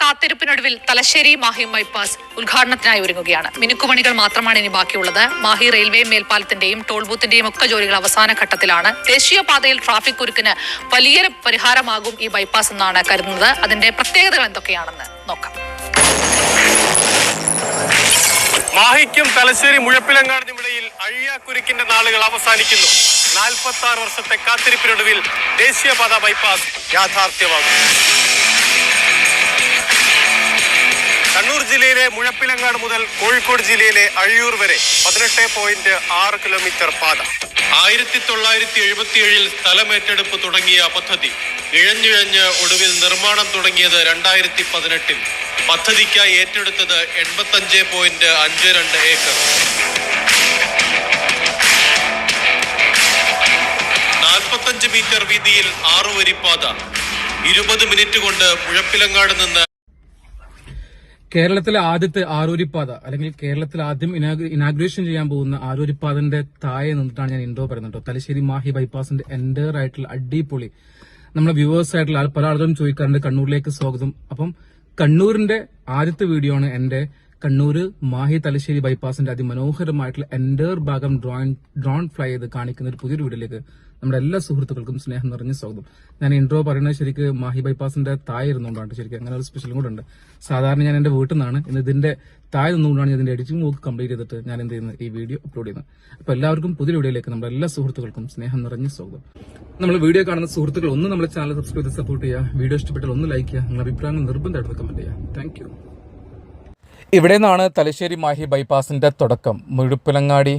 കാത്തിരിപ്പിനൊടുവിൽ Thalassery Mahe bypass ഉദ്ഘാടനത്തിനായി ഒരുങ്ങുകയാണ്. മിനുക്കുമണികൾ മാത്രമാണ് ഇനി ബാക്കിയുള്ളത്. മാഹി റെയിൽവേ മേൽപ്പാലത്തിന്റെയും ടോൾ ബൂത്തിന്റെയും ഒക്കെ ജോലികൾ അവസാന ഘട്ടത്തിലാണ്. ദേശീയപാതയിൽ ട്രാഫിക് കുരുക്കിന് വലിയ പരിഹാരമാകും ഈ ബൈപ്പാസ് എന്നാണ് കരുതുന്നത്. അതിന്റെ പ്രത്യേകതകൾ എന്തൊക്കെയാണെന്ന് നോക്കാം. മാഹിക്കും തലശ്ശേരി മുഴപ്പിലങ്ങാടിനും ഇടയിൽ അഴിയാക്കുരുക്കിന്റെ നാളുകൾ അവസാനിക്കുന്നു. നാൽപ്പത്തി ആറ് വർഷത്തെ കാത്തിരിപ്പിനൊടുവിൽ ദേശീയപാത ബൈപ്പാസ് യാഥാർത്ഥ്യമാകും. കണ്ണൂർ ജില്ലയിലെ മുഴപ്പിലങ്ങാട് മുതൽ കോഴിക്കോട് ജില്ലയിലെ അഴിയൂർ വരെ പതിനെട്ട് പോയിന്റ് ആറ് കിലോമീറ്റർ പാത. ആയിരത്തി തൊള്ളായിരത്തി എഴുപത്തിയേഴിൽ സ്ഥലമേറ്റെടുപ്പ് തുടങ്ങിയ പദ്ധതി ഇഴഞ്ഞിഴഞ്ഞ് ഒടുവിൽ നിർമ്മാണം തുടങ്ങിയത് രണ്ടായിരത്തി പതിനെട്ടിൽ. പദ്ധതിക്കായി ഏറ്റെടുത്തത് എൺപത്തഞ്ച് പോയിന്റ് അഞ്ച് രണ്ട് ഏക്കർ. നാൽപ്പത്തഞ്ച് മീറ്റർ വീതിയിൽ ആറുവരിപ്പാത ഇരുപത് മിനിറ്റ് കൊണ്ട് മുഴപ്പിലങ്ങാട് നിന്ന് കേരളത്തിലെ ആദ്യത്തെ ആരൂരിപ്പാത അല്ലെങ്കിൽ കേരളത്തിൽ ആദ്യം ഇനാഗ്രേഷൻ ചെയ്യാൻ പോകുന്ന ആരൂരിപ്പാതന്റെ താഴെ നിന്നിട്ടാണ് ഞാൻ ഇൻഡോ പറയുന്നത് കേട്ടോ. തലശ്ശേരി മാഹി ബൈപ്പാസിന്റെ എന്റർ ആയിട്ടുള്ള അടിപൊളി നമ്മുടെ വ്യൂവേഴ്സ് ആയിട്ടുള്ള പല ആളുകളും ചോദിക്കാറുണ്ട് കണ്ണൂരിലേക്ക് സ്വാഗതം. അപ്പം കണ്ണൂരിന്റെ ആദ്യത്തെ വീഡിയോ ആണ് എന്റെ കണ്ണൂർ മാഹി തലശ്ശേരി ബൈപ്പാസിന്റെ അതിമനോഹരമായിട്ടുള്ള എന്റർ ഭാഗം ഡ്രോൺ ഡ്രോൺ ഫ്ലൈ ചെയ്ത് കാണിക്കുന്ന ഒരു പുതിയൊരു വീഡിയോയിലേക്ക് നമ്മുടെ എല്ലാ സുഹൃത്തുക്കൾക്കും സ്നേഹം നിറഞ്ഞ സ്വാഗതം. ഞാൻ ഇൻട്രോ പറയുന്നത് ശരിക്ക് മാഹി ബൈപ്പാസിന്റെ താഴെ ഇരുന്നുകൊണ്ടാണ്. ശരിക്കും അങ്ങനെ ഒരു സ്പെഷ്യലും കൂടെ ഉണ്ട്. സാധാരണ ഞാൻ എന്റെ വീട്ടിൽ നിന്നാണ്. ഇന്ന് ഇതിന്റെ താഴെ നിന്നുകൊണ്ടാണ് ഞാൻ ഇതിന്റെ എഡിറ്റിംഗ് വർക്ക് കംപ്ലീറ്റ് ചെയ്തിട്ട് ഞാൻ എന്ത് ചെയ്യുന്നത്? ഈ വീഡിയോ അപ്ലോഡ് ചെയ്യുന്നത്. അപ്പൊ എല്ലാവർക്കും പുതിയ വീഡിയോയിലേക്ക് നമ്മുടെ എല്ലാ സുഹൃത്തുക്കൾക്കും സ്നേഹം നിറഞ്ഞ സ്വാഗതം. നമ്മൾ വീഡിയോ കാണുന്ന സുഹൃത്തുക്കൾ ഒന്ന് നമ്മുടെ ചാനൽ സബ്സ്ക്രൈബ് ചെയ്ത് സപ്പോർട്ട് ചെയ്യുക. വീഡിയോ ഇഷ്ടപ്പെട്ടാൽ ഒന്ന് ലൈക്ക് ചെയ്യുക. നിങ്ങളുടെ അഭിപ്രായങ്ങൾ നിർബന്ധമായിട്ട് കമന്റ് ചെയ്യുക. താങ്ക് യു ഇവിടെ നിന്നാണ് തലശ്ശേരി മാഹി ബൈപ്പാസിന്റെ തുടക്കം. മുഴുപ്പിലങ്ങാടി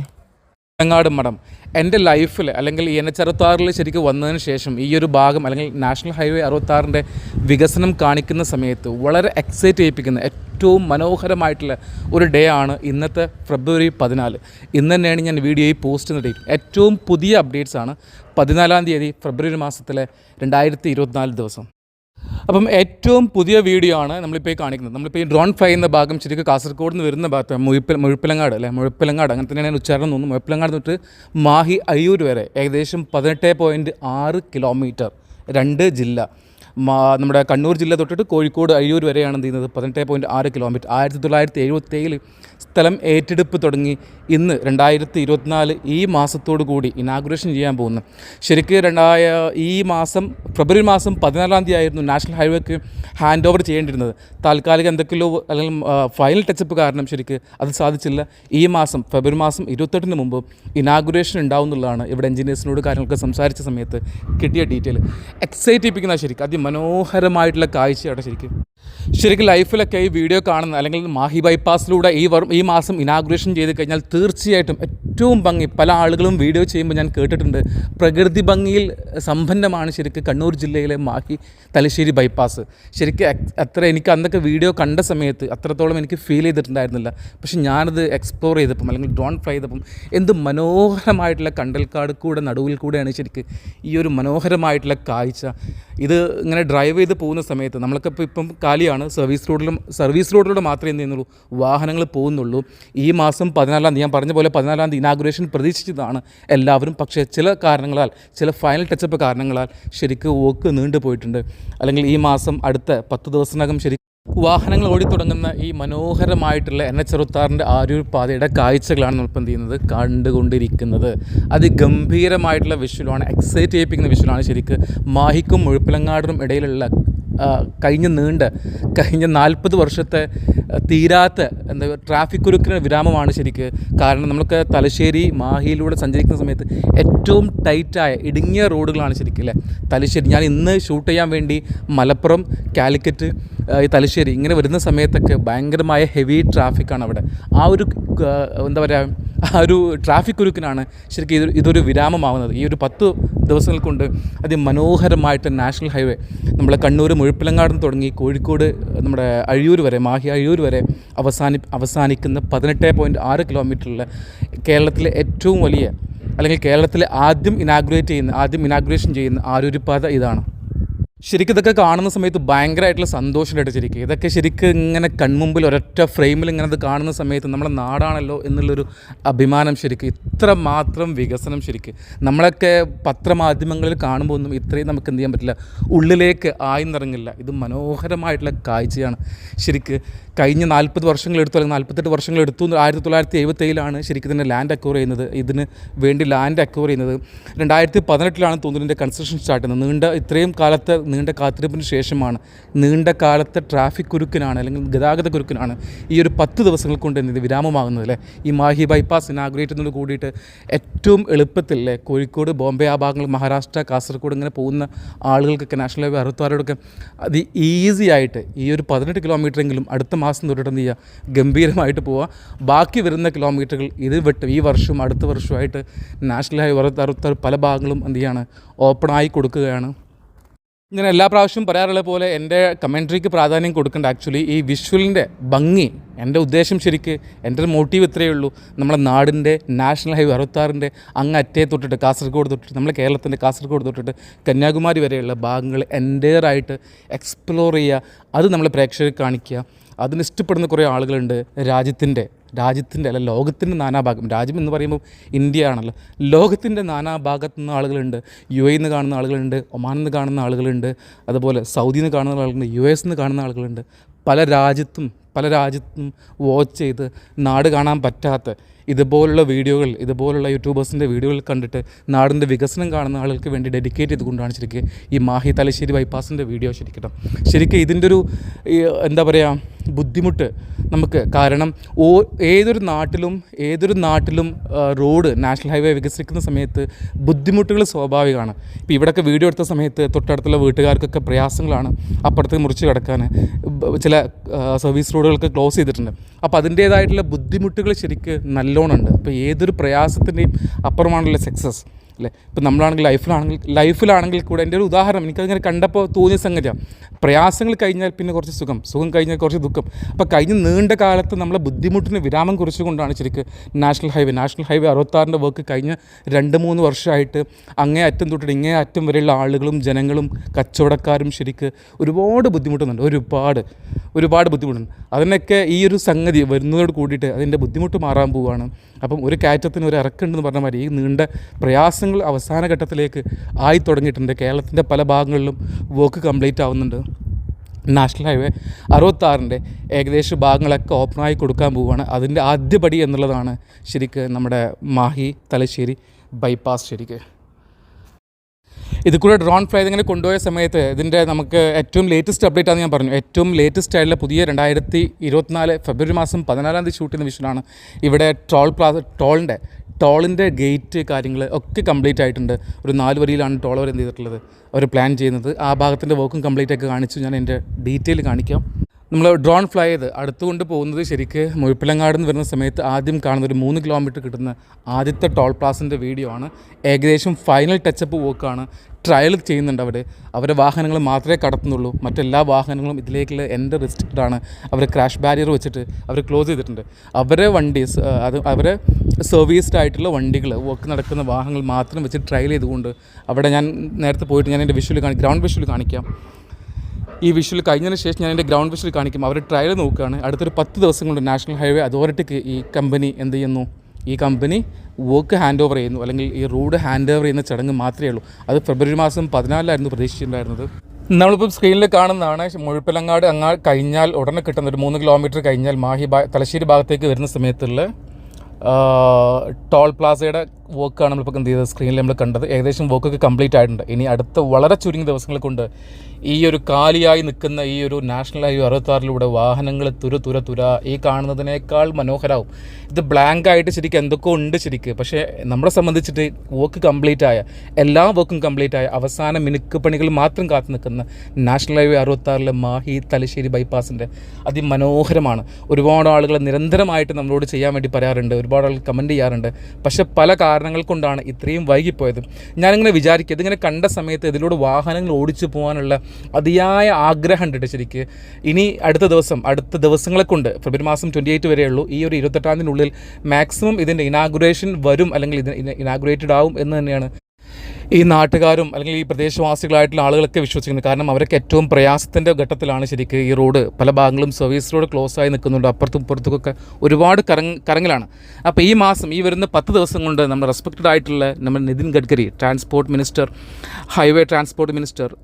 മുഴുപ്പിലങ്ങാട് മഠം. എന്റെ ലൈഫിൽ അല്ലെങ്കിൽ ഈ എൻ എച്ച് അറുപത്താറിൽ ശരിക്കും വന്നതിന് ശേഷം ഈ ഒരു ഭാഗം അല്ലെങ്കിൽ നാഷണൽ ഹൈവേ അറുപത്താറിന്റെ വികസനം കാണിക്കുന്ന സമയത്ത് വളരെ എക്സൈറ്റ് ചെയ്യിപ്പിക്കുന്ന ഏറ്റവും മനോഹരമായിട്ടുള്ള ഒരു ഡേ ആണ് ഇന്നത്തെ ഫെബ്രുവരി പതിനാല്. ഇന്ന് തന്നെയാണ് ഞാൻ വീഡിയോയിൽ പോസ്റ്റ് ചെയ്യുന്ന ഡേറ്റ് ഏറ്റവും പുതിയ അപ്ഡേറ്റ്സ് ആണ് പതിനാലാം തീയതി ഫെബ്രുവരി മാസത്തിലെ രണ്ടായിരത്തി ദിവസം. അപ്പം ഏറ്റവും പുതിയ വീഡിയോ ആണ് നമ്മളിപ്പോൾ ഈ കാണിക്കുന്നത്. നമ്മളിപ്പോൾ ഈ ഡ്രോൺ ഫ്ലൈ എന്ന ഭാഗം ശരിക്കും കാസർഗോഡ് നിന്ന് വരുന്ന ഭാഗത്ത് മുഴുപ്പിൽ മുഴുപ്പിലങ്ങാട് അല്ലെ? മുഴുപ്പിലങ്ങാട്. അങ്ങനെ തന്നെയാണ് ഉച്ചാരണം തോന്നുന്നു. മുഴുപ്പിലങ്ങാട് തൊട്ട് മാഹി അയ്യൂർ വരെ ഏകദേശം പതിനെട്ട് പോയിന്റ് ആറ് കിലോമീറ്റർ രണ്ട് ജില്ല. നമ്മുടെ കണ്ണൂർ ജില്ല തൊട്ടിട്ട് കോഴിക്കോട് അയ്യൂർ വരെയാണ് എന്ത് ചെയ്യുന്നത്? പതിനെട്ട് പോയിന്റ് ആറ് കിലോമീറ്റർ ആയിരത്തി തൊള്ളായിരത്തി എഴുപത്തി ഏഴിൽ സ്ഥലം ഏറ്റെടുപ്പ് തുടങ്ങി. ഇന്ന് രണ്ടായിരത്തി ഇരുപത്തിനാല് ഈ മാസത്തോടു കൂടി ഇനാഗുറേഷൻ ചെയ്യാൻ പോകുന്നു. ശരിക്കും രണ്ടായ ഈ മാസം ഫെബ്രുവരി മാസം പതിനാലാം തീയതി ആയിരുന്നു നാഷണൽ ഹൈവേക്ക് ഹാൻഡ് ഓവർ ചെയ്യേണ്ടിരുന്നത് താൽക്കാലിക എന്തൊക്കെയോ അല്ലെങ്കിൽ ഫൈനൽ ടച്ചപ്പ് കാരണം ശരിക്ക് അത് സാധിച്ചില്ല. ഈ മാസം ഫെബ്രുവരി മാസം ഇരുപത്തെട്ടിന് മുമ്പ് ഇനാഗുറേഷൻ ഉണ്ടാവുന്നുള്ളതാണ്. ഇവിടെ എഞ്ചിനീയേഴ്സിനോട് കാര്യങ്ങളൊക്കെ സംസാരിച്ച സമയത്ത് കിട്ടിയ ഡീറ്റെയിൽ എക്സൈറ്റ് ചെയ്യിപ്പിക്കുന്ന ശരിക്കും അതിമനോഹരമായിട്ടുള്ള കാഴ്ചയാണ് ശരിക്കും. ശരിക്കും ലൈഫിലൊക്കെ ഈ വീഡിയോ കാണുന്ന അല്ലെങ്കിൽ മാഹി ബൈപ്പാസിലൂടെ ഈ വർ ഈ മാസം ഇനാഗുറേഷൻ ചെയ്ത് കഴിഞ്ഞാൽ തീർച്ചയായിട്ടും ഏറ്റവും ഭംഗി പല ആളുകളും വീഡിയോ ചെയ്യുമ്പോൾ ഞാൻ കേട്ടിട്ടുണ്ട്. പ്രകൃതി ഭംഗിയിൽ സമ്പന്നമാണ് ശരിക്കും കണ്ണൂർ ജില്ലയിലെ മാഹി തലശ്ശേരി ബൈപ്പാസ്. ശരിക്കും അത്ര എനിക്ക് അന്നൊക്കെ വീഡിയോ കണ്ട സമയത്ത് അത്രത്തോളം എനിക്ക് ഫീൽ ചെയ്തിട്ടുണ്ടായിരുന്നില്ല. പക്ഷെ ഞാനത് എക്സ്പ്ലോർ ചെയ്തപ്പം അല്ലെങ്കിൽ ഡ്രോൺ ഫ്ലൈ ചെയ്തപ്പം എന്ത് മനോഹരമായിട്ടുള്ള കണ്ടൽക്കാട് കൂടെ നടുവിൽ കൂടെയാണ് ശരിക്കും ഈ ഒരു മനോഹരമായിട്ടുള്ള കാഴ്ച. ഇത് ഇങ്ങനെ ഡ്രൈവ് ചെയ്ത് പോകുന്ന സമയത്ത് നമ്മൾക്ക് ഇപ്പോൾ ഇപ്പം കാലിയാണ് സർവീസ് റോഡിലും സർവീസ് റോഡിലൂടെ മാത്രമേ എന്ത് ചെയ്യുന്നുള്ളൂ വാഹനങ്ങൾ പോകുന്നുള്ളൂ. ഈ മാസം പതിനാലാം തീയതി ഞാൻ പറഞ്ഞ പോലെ പതിനാലാം തീയതി ഇനാഗുറേഷൻ പ്രതീക്ഷിച്ചതാണ് എല്ലാവരും. പക്ഷേ ചില കാരണങ്ങളാൽ ചില ഫൈനൽ ടച്ചപ്പ് കാരണങ്ങളാൽ ശരിക്കും വോക്ക് നീണ്ടു പോയിട്ടുണ്ട് അല്ലെങ്കിൽ ഈ മാസം അടുത്ത പത്ത് ദിവസത്തിനകം ശരി വാഹനങ്ങൾ ഓടിത്തുടങ്ങുന്ന ഈ മനോഹരമായിട്ടുള്ള എൻ എച്ച് അറുപത്താറിന്റെ ആരൂർ പാതയുടെ കാഴ്ചകളാണ് നമ്മളിപ്പോൾ എന്ത് ചെയ്യുന്നത് കണ്ടുകൊണ്ടിരിക്കുന്നത്. അതിഗംഭീരമായിട്ടുള്ള വിഷ്വലാണ് എക്സൈറ്റ് ചെയ്യിപ്പിക്കുന്ന വിഷ്വലാണ് ശരിക്ക് മാഹിക്കും മുഴുപ്പിലങ്ങാടിനും ഇടയിലുള്ള കഴിഞ്ഞ നീണ്ട കഴിഞ്ഞ നാൽപ്പത് വർഷത്തെ തീരാത്ത എന്താ ട്രാഫിക് കുരുക്കിന് വിരാമമാണ് ശരിക്ക്. കാരണം നമുക്ക് തലശ്ശേരി മാഹിയിലൂടെ സഞ്ചരിക്കുന്ന സമയത്ത് ഏറ്റവും ടൈറ്റായ ഇടുങ്ങിയ റോഡുകളാണ് ശരിക്കും അല്ലേ? തലശ്ശേരി. ഞാൻ ഇന്ന് ഷൂട്ട് ചെയ്യാൻ വേണ്ടി മലപ്പുറം കാലിക്കറ്റ് ഈ തലശ്ശേരി ഇങ്ങനെ വരുന്ന സമയത്തൊക്കെ ഭയങ്കരമായ ഹെവി ട്രാഫിക്കാണ് അവിടെ. ആ ഒരു എന്താ പറയുക ആ ഒരു ട്രാഫിക് കുരുക്കിനാണ് ശരിക്കും ഇത് ഇതൊരു വിരാമമാവുന്നത്. ഈ ഒരു പത്ത് ദിവസങ്ങൾ കൊണ്ട് അതിമനോഹരമായിട്ട് നാഷണൽ ഹൈവേ നമ്മളെ കണ്ണൂർ മുഴുപ്പിലങ്ങാട് തുടങ്ങി കോഴിക്കോട് നമ്മുടെ അഴിയൂർ വരെ മാഹി അഴിയൂർ വരെ അവസാനി അവസാനിക്കുന്ന പതിനെട്ട് പോയിന്റ് ആറ് കിലോമീറ്ററിലെ കേരളത്തിലെ ഏറ്റവും വലിയ അല്ലെങ്കിൽ കേരളത്തിലെ ആദ്യം ഇനാഗ്രേറ്റ് ചെയ്യുന്ന ആദ്യം ഇനാഗ്രേഷൻ ചെയ്യുന്ന ആരൂരിപ്പാത ഇതാണ്. ശരിക്കും ഇതൊക്കെ കാണുന്ന സമയത്ത് ഭയങ്കരമായിട്ടുള്ള സന്തോഷമായിട്ട് ശരിക്കും ഇതൊക്കെ ശരിക്കും ഇങ്ങനെ കൺമുമ്പിൽ ഒരൊറ്റ ഫ്രെയിമിൽ ഇങ്ങനെ അത് കാണുന്ന സമയത്ത് നമ്മളെ നാടാണല്ലോ എന്നുള്ളൊരു അഭിമാനം ശരിക്കും. ഇത്ര മാത്രം വികസനം ശരിക്കും. നമ്മളൊക്കെ പത്രമാധ്യമങ്ങളിൽ കാണുമ്പോൾ ഒന്നും ഇത്രയും നമുക്ക് എന്ത് ചെയ്യാൻ പറ്റില്ല. ഉള്ളിലേക്ക് ആയി ആയിന്നിറങ്ങില്ല. ഇത് മനോഹരമായിട്ടുള്ള കാഴ്ചയാണ്. ശരിക്ക് കഴിഞ്ഞ നാൽപ്പത് വർഷങ്ങളെടുത്തു അല്ലെങ്കിൽ നാൽപ്പത്തെട്ട് വർഷങ്ങളെടുത്തു ആയിരത്തി തൊള്ളായിരത്തി എഴുപത്തേഴിലാണ് ശരിക്കും തന്നെ ലാൻഡ് അക്വയർ ചെയ്യുന്നത്. ഇതിന് വേണ്ടി ലാൻഡ് അക്വയർ ചെയ്യുന്നത്. രണ്ടായിരത്തി പതിനെട്ടിലാണ് തോന്നലിന്റെ കൺസ്ട്രക്ഷൻ സ്റ്റാർട്ട് ചെയ്യുന്നത്. നീണ്ട ഇത്രയും കാലത്തെ നീണ്ട കാത്തിരിപ്പിന് ശേഷമാണ് നീണ്ട കാലത്തെ ട്രാഫിക് കുരുക്കിനാണ് അല്ലെങ്കിൽ ഗതാഗത കുരുക്കിനാണ് ഈ ഒരു പത്ത് ദിവസങ്ങൾ കൊണ്ട് ഇത് വിരാമമാകുന്നത് അല്ലേ? ഈ മാഹി ബൈപ്പാസ് ഇനാഗ്രേറ്റ് കൂടിയിട്ട് ഏറ്റവും എളുപ്പത്തിൽ അല്ലേ? കോഴിക്കോട് ബോംബെ ആ ഭാഗങ്ങൾ മഹാരാഷ്ട്ര കാസർഗോഡ് ഇങ്ങനെ പോകുന്ന ആളുകൾക്കൊക്കെ നാഷണൽ ഹൈവേ അറുപത്താറോടൊക്കെ അത് ഈസി ആയിട്ട് ഈ ഒരു പതിനെട്ട് കിലോമീറ്റർ എങ്കിലും അടുത്ത മാസം തൊട്ടിട്ട് എന്ത് ചെയ്യുക? ഗംഭീരമായിട്ട് പോവുക. ബാക്കി വരുന്ന കിലോമീറ്ററുകൾ ഇത് വിട്ട്. ഈ വർഷവും അടുത്ത വർഷമായിട്ട് നാഷണൽ ഹൈവേ അറുപത്താറ് പല ഭാഗങ്ങളും എന്ത് ചെയ്യാണ്? ഓപ്പണായി കൊടുക്കുകയാണ്. ഞാൻ എല്ലാ പ്രാവശ്യവും പറയാറുള്ള പോലെ എന്റെ കമൻട്രിക്ക് പ്രാധാന്യം കൊടുക്കേണ്ട ആക്ച്വലി ഈ വിഷ്വലിന്റെ ഭംഗി എന്റെ ഉദ്ദേശം ശരിക്ക് എന്റെ ഒരു മോട്ടീവ് ഇത്രയേ ഉള്ളൂ. നമ്മുടെ നാടിന്റെ നാഷണൽ ഹൈവേ അറുപത്താറിന്റെ അങ്ങ് അറ്റേ തൊട്ടിട്ട് കാസർഗോഡ് തൊട്ടിട്ട് നമ്മുടെ കേരളത്തിന്റെ കാസർഗോഡ് തൊട്ടിട്ട് കന്യാകുമാരി വരെയുള്ള ഭാഗങ്ങൾ എന്റെയറായിട്ട് എക്സ്പ്ലോർ ചെയ്യുക. അത് നമ്മളെ പ്രേക്ഷകർ കാണിക്കുക. അതിന് ഇഷ്ടപ്പെടുന്ന കുറേ ആളുകളുണ്ട്. രാജ്യത്തിന്റെ രാജ്യത്തിന്റെ അല്ല ലോകത്തിന്റെ നാനാഭാഗം. രാജ്യം എന്ന് പറയുമ്പോൾ ഇന്ത്യ ആണല്ലോ ലോകത്തിന്റെ നാനാഭാഗത്തു നിന്ന് ആളുകളുണ്ട്. യു എയിൽ നിന്ന് കാണുന്ന ആളുകളുണ്ട്. ഒമാനിൽ നിന്ന് കാണുന്ന ആളുകളുണ്ട്. അതുപോലെ സൗദിയിൽ നിന്ന് കാണുന്ന ആളുകളുണ്ട്. യു എസ് നിന്ന് കാണുന്ന ആളുകളുണ്ട്. പല രാജ്യത്തും പല രാജ്യത്തും വാച്ച് ചെയ്ത് നാട് കാണാൻ പറ്റാത്ത ഇതുപോലുള്ള വീഡിയോകൾ ഇതുപോലുള്ള യൂട്യൂബേഴ്സിന്റെ വീഡിയോകൾ കണ്ടിട്ട് നാടിന്റെ വികസനം കാണുന്ന ആളുകൾക്ക് വേണ്ടി ഡെഡിക്കേറ്റ് ചെയ്തുകൊണ്ടാണ് ശരിക്കും ഈ മാഹി തലശ്ശേരി ബൈപ്പാസിന്റെ വീഡിയോ ശരിക്കും ശരിക്കും ഇതിന്റെ ഒരു എന്താ പറയുക ബുദ്ധിമുട്ട് നമുക്ക് കാരണം ഓ ഏതൊരു നാട്ടിലും ഏതൊരു നാട്ടിലും റോഡ് നാഷണൽ ഹൈവേ വികസിക്കുന്ന സമയത്ത് ബുദ്ധിമുട്ടുകൾ സ്വാഭാവികമാണ്. ഇപ്പോൾ ഇവിടെയൊക്കെ വീഡിയോ എടുത്ത സമയത്ത് തൊട്ടടുത്തുള്ള വീട്ടുകാർക്കൊക്കെ പ്രയാസങ്ങളാണ് അപ്പുറത്ത് മുറിച്ച് കിടക്കാൻ ചില സർവീസ് റോഡുകൾക്ക് ക്ലോസ് ചെയ്തിട്ടുണ്ട്. അപ്പോൾ അതിന്റേതായിട്ടുള്ള ബുദ്ധിമുട്ടുകൾ ശരിക്ക് നല്ലോണമുണ്ട്. അപ്പോൾ ഏതൊരു പ്രയാസത്തിന്റെയും അപ്പുറമാണല്ലോ സക്സസ് അല്ലേ? ഇപ്പം നമ്മളാണെങ്കിൽ ലൈഫിലാണെങ്കിൽ ലൈഫിലാണെങ്കിൽ കൂടെ എന്റെ ഒരു ഉദാഹരണം എനിക്കതിങ്ങനെ കണ്ടപ്പോൾ തോന്നിയ സംഗതിയാണ് പ്രയാസങ്ങൾ കഴിഞ്ഞാൽ പിന്നെ കുറച്ച് സുഖം സുഖം കഴിഞ്ഞാൽ കുറച്ച് ദുഃഖം. അപ്പോൾ കഴിഞ്ഞ നീണ്ട കാലത്ത് നമ്മളെ ബുദ്ധിമുട്ടിന് വിരാമം കുറിച്ചുകൊണ്ടാണ് ശരിക്കും നാഷണൽ ഹൈവേ നാഷണൽ ഹൈവേ അറുപത്താറിന്റെ വർക്ക് കഴിഞ്ഞ രണ്ട് മൂന്ന് വർഷമായിട്ട് അങ്ങേ അറ്റം തൊട്ടിട്ട് ഇങ്ങേ അറ്റം വരെയുള്ള ആളുകളും ജനങ്ങളും കച്ചവടക്കാരും ശരിക്ക് ഒരുപാട് ബുദ്ധിമുട്ടുന്നുണ്ട്. ഒരുപാട് ഒരുപാട് ബുദ്ധിമുട്ടുണ്ട്. അതിനൊക്കെ ഈ ഒരു സംഗതി വരുന്നതോട് കൂടിയിട്ട് അതിന്റെ ബുദ്ധിമുട്ട് മാറാൻ പോവുകയാണ്. അപ്പം ഒരു കയറ്റത്തിന് ഒരു ഇറക്കുണ്ടെന്ന് പറഞ്ഞ മാതിരി ഈ നീണ്ട പ്രയാസങ്ങൾ അവസാന ഘട്ടത്തിലേക്ക് ആയി തുടങ്ങിയിട്ടുണ്ട്. കേരളത്തിന്റെ പല ഭാഗങ്ങളിലും വർക്ക് കംപ്ലീറ്റ് ആവുന്നുണ്ട്. നാഷണൽ ഹൈവേ അറുപത്താറിന്റെ ഏകദേശ ഭാഗങ്ങളൊക്കെ ഓപ്പണായി കൊടുക്കാൻ പോവുകയാണ്. അതിന്റെ ആദ്യപടി എന്നുള്ളതാണ് ശരിക്ക് നമ്മുടെ മാഹി തലശ്ശേരി ബൈപ്പാസ് ശരിക്ക്. ഇത് കൂടെ ഡ്രോൺ ഫ്ലൈ ഇങ്ങനെ കൊണ്ടുപോയ സമയത്ത് ഇതിന്റെ നമുക്ക് ഏറ്റവും ലേറ്റസ്റ്റ് അപ്ഡേറ്റ് ആണെന്ന് ഞാൻ പറഞ്ഞു. ഏറ്റവും ലേറ്റസ്റ്റ് ആയിട്ടുള്ള പുതിയ രണ്ടായിരത്തി ഇരുപത്തിനാല് ഫെബ്രുവരി മാസം പതിനാലാം തീയതി ഷൂട്ട് ചെയ്യുന്ന വിഷനാണ് ഇവിടെ ടോൾ പ്ലാസ ടോളിന്റെ ടോളിന്റെ ഗേറ്റ് കാര്യങ്ങൾ ഒക്കെ കംപ്ലീറ്റ് ആയിട്ടുണ്ട്. ഒരു നാല് വരിയിലാണ് ടോൾ വരെ എന്ത് ചെയ്തിട്ടുള്ളത്. അവർ പ്ലാൻ ചെയ്യുന്നത്. ആ ഭാഗത്തിന്റെ വർക്കും കംപ്ലീറ്റ് ഒക്കെ കാണിച്ചു. ഞാൻ എന്റെ ഡീറ്റെയിൽ കാണിക്കാം. നമ്മൾ ഡ്രോൺ ഫ്ലൈ ചെയ്ത് അടുത്തുകൊണ്ട് പോകുന്നത് ശരിക്ക് മുഴപ്പിലങ്ങാട് നിന്ന് വരുന്ന സമയത്ത് ആദ്യം കാണുന്ന ഒരു മൂന്ന് കിലോമീറ്റർ കിട്ടുന്ന ആദ്യത്തെ ടോൾ പ്ലാസിന്റെ വീഡിയോ ആണ്. ഏകദേശം ഫൈനൽ ടച്ചപ്പ് വോക്കാണ് ട്രയൽ ചെയ്യുന്നുണ്ട് അവർ അവരുടെ വാഹനങ്ങൾ മാത്രമേ കടത്തുന്നുള്ളൂ. മറ്റെല്ലാ വാഹനങ്ങളും ഇതിലേക്കുള്ള എന്റെ റെസ്ട്രിക്റ്റഡ് ആണ്. അവർ ക്രാഷ് ബാരിയർ വെച്ചിട്ട് അവർ ക്ലോസ് ചെയ്തിട്ടുണ്ട്. അവരെ വണ്ടി അത് അവരെ സർവീസ്ഡ് ആയിട്ടുള്ള വണ്ടികൾ വർക്ക് നടക്കുന്ന വാഹനങ്ങൾ മാത്രം വെച്ച് ട്രയൽ ചെയ്തുകൊണ്ട് അവിടെ ഞാൻ നേരത്തെ പോയിട്ട് ഞാൻ എന്റെ വിഷ്വൽ കാണിക്കാം ഗ്രൗണ്ട് വിഷ്വൽ കാണിക്കാം. ഈ വിഷ്വൽ കഴിഞ്ഞതിന് ശേഷം ഞാൻ എന്റെ ഗ്രൗണ്ട് വിഷ്വൽ കാണിക്കും. അവർ ട്രയൽ നോക്കുകയാണ്. അടുത്തൊരു പത്ത് ദിവസം കൊണ്ട് നാഷണൽ ഹൈവേ അതോറിറ്റിക്ക് ഈ കമ്പനി എന്ത് ചെയ്യുന്നു? ഈ കമ്പനി വർക്ക് ഹാൻഡ് ഓവർ ചെയ്യുന്നു. അല്ലെങ്കിൽ ഈ റോഡ് ഹാൻഡ് ഓവർ ചെയ്യുന്ന ചടങ്ങ് മാത്രമേ ഉള്ളൂ. അത് ഫെബ്രുവരി മാസം പതിനാലിലായിരുന്നു പ്രതീക്ഷിച്ചിട്ടുണ്ടായിരുന്നത്. നമ്മളിപ്പോൾ സ്ക്രീനിൽ കാണുന്നതാണ് മുഴുപ്പിലങ്ങാട് അങ്ങാ കഴിഞ്ഞാൽ ഉടനെ കിട്ടുന്ന ഒരു മൂന്ന് കിലോമീറ്റർ കഴിഞ്ഞാൽ മാഹി തലശ്ശേരി ഭാഗത്തേക്ക് വരുന്ന സമയത്തുള്ള ടോൾ പ്ലാസയുടെ വർക്കാണ് നമ്മളിപ്പോൾ എന്ത് ചെയ്തത്? സ്ക്രീനിൽ നമ്മൾ കണ്ടത്. ഏകദേശം വർക്കൊക്കെ കംപ്ലീറ്റ് ആയിട്ടുണ്ട്. ഇനി അടുത്ത വളരെ ചുരുങ്ങിയ ദിവസങ്ങൾ കൊണ്ട് ഈ ഒരു കാലിയായി നിൽക്കുന്ന ഈ ഒരു നാഷണൽ ഹൈവേ അറുപത്താറിലൂടെ വാഹനങ്ങൾ തുര തുര തുര ഈ കാണുന്നതിനേക്കാൾ മനോഹരമാവും ഇത് ബ്ലാങ്ക് ആയിട്ട് ശരിക്കും എന്തൊക്കെ ഉണ്ട് ശരിക്ക്. പക്ഷേ നമ്മളെ സംബന്ധിച്ചിട്ട് വർക്ക് കംപ്ലീറ്റ് ആയ എല്ലാ വർക്കും കംപ്ലീറ്റ് ആയ അവസാന മിനുക്ക് പണികൾ മാത്രം കാത്തു നിൽക്കുന്ന നാഷണൽ ഹൈവേ അറുപത്താറിലെ മാഹി തലശ്ശേരി ബൈപ്പാസിന്റെ അതിമനോഹരമാണ്. ഒരുപാട് ആളുകൾ നിരന്തരമായിട്ട് നമ്മളോട് ചെയ്യാൻ വേണ്ടി പറയാറുണ്ട്. ഒരുപാട് ആളുകൾ കമന്റ് ചെയ്യാറുണ്ട്. പക്ഷേ പല കാരണങ്ങൾ കൊണ്ടാണ് ഇത്രയും വൈകിപ്പോയത്. ഞാനിങ്ങനെ വിചാരിക്കുക ഇതിങ്ങനെ കണ്ട സമയത്ത് ഇതിലൂടെ വാഹനങ്ങൾ ഓടിച്ചു പോകാനുള്ള അതിയായ ആഗ്രഹം ഉണ്ട് ശരിക്ക്. ഇനി അടുത്ത ദിവസം അടുത്ത ദിവസങ്ങളെ കൊണ്ട് ഫെബ്രുവരി മാസം ട്വന്റി എയ്റ്റ് വരെയുള്ളൂ ഈ ഒരു ഇരുപത്തെട്ടാം തീയതിനുള്ളിൽ മാക്സിമം ഇതിന്റെ ഇനാഗുറേഷൻ വരും അല്ലെങ്കിൽ ഇതിന് ഇനാഗുറേറ്റഡ് ആവും എന്ന് തന്നെയാണ് ഈ നാട്ടുകാരും അല്ലെങ്കിൽ ഈ പ്രദേശവാസികളായിട്ടുള്ള ആളുകളൊക്കെ വിശ്വസിക്കുന്നത് കാരണം അവരൊക്കെ ഏറ്റവും പ്രയാസത്തിന്റെ ഘട്ടത്തിലാണ് ശരിക്കും ഈ റോഡ് പല ഭാഗങ്ങളും സർവീസ് റോഡ് ക്ലോസ് ആയി നിൽക്കുന്നുണ്ട്. അപ്പുറത്തും ഇപ്പുറത്തുമൊക്കെ ഒരുപാട് കറങ് കറങ്ങലാണ് അപ്പോൾ ഈ മാസം ഈ വരുന്ന പത്ത് ദിവസം കൊണ്ട് നമ്മുടെ റെസ്പെക്റ്റഡ് ആയിട്ടുള്ള നമ്മുടെ Nitin Gadkari transport minister highway transport minister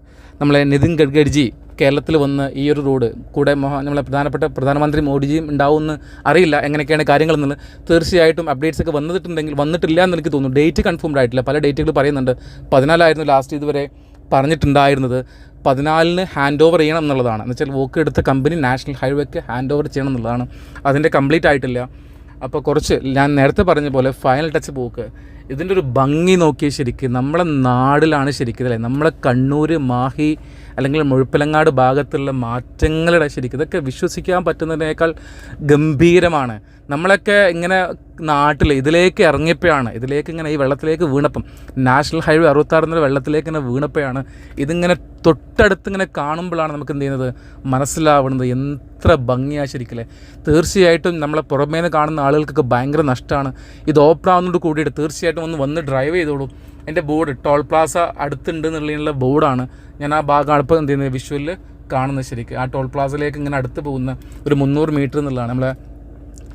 നമ്മളെ നിതിൻ ഗഡ്കരിജി കേരളത്തിൽ വന്ന് ഈ ഒരു റോഡ് കൂടെ നമ്മളെ പ്രധാനപ്പെട്ട പ്രധാനമന്ത്രി മോഡിജിയും ഉണ്ടാവുമെന്ന് അറിയില്ല. എങ്ങനെയൊക്കെയാണ് കാര്യങ്ങൾ എന്നുള്ളത് തീർച്ചയായിട്ടും അപ്ഡേറ്റ്സ് ഒക്കെ വന്നിട്ടുണ്ടെങ്കിൽ വന്നിട്ടില്ല എന്ന് എനിക്ക് തോന്നുന്നു. ഡേറ്റ് കൺഫേംഡ് ആയിട്ടില്ല. പല ഡേറ്റുകൾ പറയുന്നുണ്ട്. പതിനാലായിരുന്നു ലാസ്റ്റ് ഇതുവരെ പറഞ്ഞിട്ടുണ്ടായിരുന്നത്. പതിനാലിന് ഹാൻഡ് ഓവർ ചെയ്യണം എന്നുള്ളതാണ്. എന്ന് വെച്ചാൽ വോക്ക് എടുത്ത കമ്പനി നാഷണൽ ഹൈവേക്ക് ഹാൻഡ് ഓവർ ചെയ്യണം എന്നുള്ളതാണ്. അതിന്റെ കംപ്ലീറ്റ് ആയിട്ടില്ല. അപ്പോൾ കുറച്ച് ഞാൻ നേരത്തെ പറഞ്ഞ പോലെ ഫൈനൽ ടച്ച് പോക്ക് ഇതിന്റെ ഒരു ഭംഗി നോക്കിയ ശരിക്കും നമ്മുടെ നാടിലാണ് ശരിക്കും അല്ലേ നമ്മളെ കണ്ണൂർ മാഹി അല്ലെങ്കിൽ മുഴുപ്പിലങ്ങാട് ഭാഗത്തുള്ള മാറ്റങ്ങളുടെ ശരിക്കും ഇതൊക്കെ വിശ്വസിക്കാൻ പറ്റുന്നതിനേക്കാൾ ഗംഭീരമാണ്. നമ്മളൊക്കെ ഇങ്ങനെ നാട്ടിൽ ഇതിലേക്ക് ഇറങ്ങിയപ്പോഴാണ് ഇതിലേക്ക് ഇങ്ങനെ ഈ വെള്ളത്തിലേക്ക് വീണപ്പം നാഷണൽ ഹൈവേ അറുപത്താറിന്റെ വെള്ളത്തിലേക്ക് ഇങ്ങനെ വീണപ്പോഴാണ് ഇതിങ്ങനെ തൊട്ടടുത്ത് ഇങ്ങനെ കാണുമ്പോഴാണ് നമുക്ക് എന്ത് ചെയ്യുന്നത്? മനസ്സിലാവുന്നത് എത്ര ഭംഗിയാ ശരിക്കല്ലേ. തീർച്ചയായിട്ടും നമ്മളെ പുറമേ നിന്ന് കാണുന്ന ആളുകൾക്കൊക്കെ ഭയങ്കര നഷ്ടമാണ് ഇത് ഓപ്പൺ ആവുന്നതോട് കൂടിയിട്ട് തീർച്ചയായിട്ടും ഒന്ന് വന്ന് ഡ്രൈവ് ചെയ്തോളൂ. എന്റെ ബോർഡ് ടോൾ പ്ലാസ അടുത്തുണ്ട് എന്നുള്ളതിനുള്ള ബോർഡാണ് ഞാൻ ആ ഭാഗം അടുപ്പം എന്ത് ചെയ്യുന്നത് വിഷ്വലിൽ കാണുന്നത് ശരിക്കും. ആ ടോൾ പ്ലാസയിലേക്ക് ഇങ്ങനെ അടുത്ത് പോകുന്ന ഒരു മുന്നൂറ് മീറ്റർ എന്നുള്ളതാണ്. നമ്മളെ